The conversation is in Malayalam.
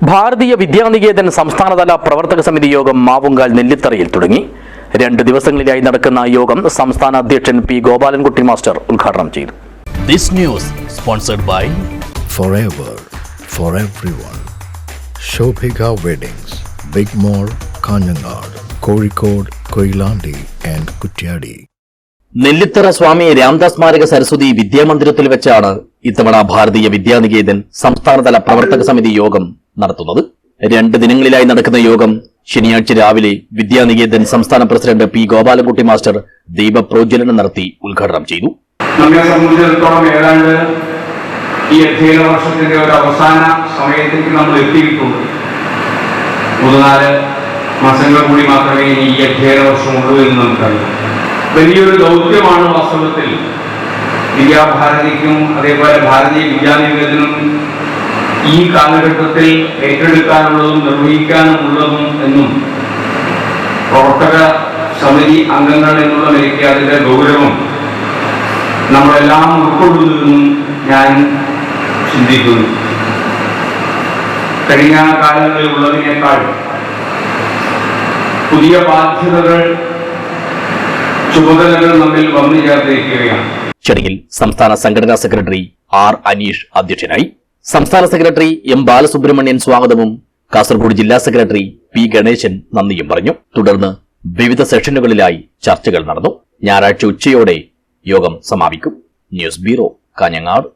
ഭാരതീയ വിദ്യാനികേതൻ സംസ്ഥാനതല പ്രവർത്തക സമിതി യോഗം മാവുങ്കാൽ നെല്ലിത്തറയിൽ തുടങ്ങി രണ്ട് ദിവസങ്ങളിലായി നടക്കുന്ന യോഗം സംസ്ഥാന അധ്യക്ഷൻ പി ഗോപാലൻകുട്ടി മാസ്റ്റർ ഉദ്ഘാടനം ചെയ്തു This news sponsored by forever for everyone. Shobhika Weddings, Big Mall, Kanyanad, Kozhikode, Koilandi and Kutyadi. Nellithara Swami Ramdas സ്മാരക സരസ്വതി വിദ്യാമന്ദിരത്തിൽ വെച്ചാണ് ഇത്തവണ ഭാരതീയ വിദ്യാനികേതൻ സംസ്ഥാനതല പ്രവർത്തക സമിതി യോഗം നടത്തുന്നത്. രണ്ട് ദിനങ്ങളിലായി നടക്കുന്ന യോഗം ശനിയാഴ്ച രാവിലെ വിദ്യാനികേതൻ സംസ്ഥാന പ്രസിഡന്റ് പി ഗോപാലൻകുട്ടി മാസ്റ്റർ ദീപപ്രോജ്വലനം നടത്തി ഉദ്ഘാടനം ചെയ്തു. നമ്മെ സംബന്ധിച്ചിടത്തോളം ഏതാണ്ട് ഈ അധ്യയന വർഷത്തിന്റെ ഒരു അവസാന സമയത്തേക്ക് നമ്മൾ എത്തിയിട്ടുണ്ട്. മൂന്ന് നാല് മാസങ്ങൾ കൂടി മാത്രമേ ഈ അധ്യയന വർഷം ഉള്ളൂ എന്ന് നമുക്കറിയാം. വലിയൊരു ദൗത്യമാണ് വാസ്തവത്തിൽ വിദ്യാഭാരതിക്കും അതേപോലെ ഭാരതീയ വിദ്യാനികേതനും ഈ കാലഘട്ടത്തിൽ ഏറ്റെടുക്കാനുള്ളതും നിർവഹിക്കാനുള്ളതും എന്നും പ്രവർത്തക സമിതി അംഗങ്ങൾ എന്നുള്ള നിലയ്ക്ക് അതിന്റെ ഗൗരവം നമ്മളെല്ലാം ഉൾക്കൊള്ളുന്നതെന്നും ഞാൻ ചിന്തിക്കുന്നു. കഴിഞ്ഞ കാലങ്ങളിൽ ഉള്ളതിനേക്കാൾ പുതിയ ബാധ്യതകൾ ചുമതലകൾ നമ്മിൽ വന്നു ചേർന്നിരിക്കുകയാണ് ചടങ്ങിൽ സംസ്ഥാന സംഘടനാ സെക്രട്ടറി ആർ അനീഷ് അധ്യക്ഷനായി സംസ്ഥാന സെക്രട്ടറി എം ബാലസുബ്രഹ്മണ്യൻ സ്വാഗതവും. കാസർഗോഡ് ജില്ലാ സെക്രട്ടറി പി ഗണേശൻ നന്ദിയും പറഞ്ഞു. തുടർന്ന് വിവിധ സെഷനുകളിലായി ചർച്ചകൾ നടന്നു. ഞായറാഴ്ച ഉച്ചയോടെ യോഗം സമാപിക്കും. News bureau Kanhangad.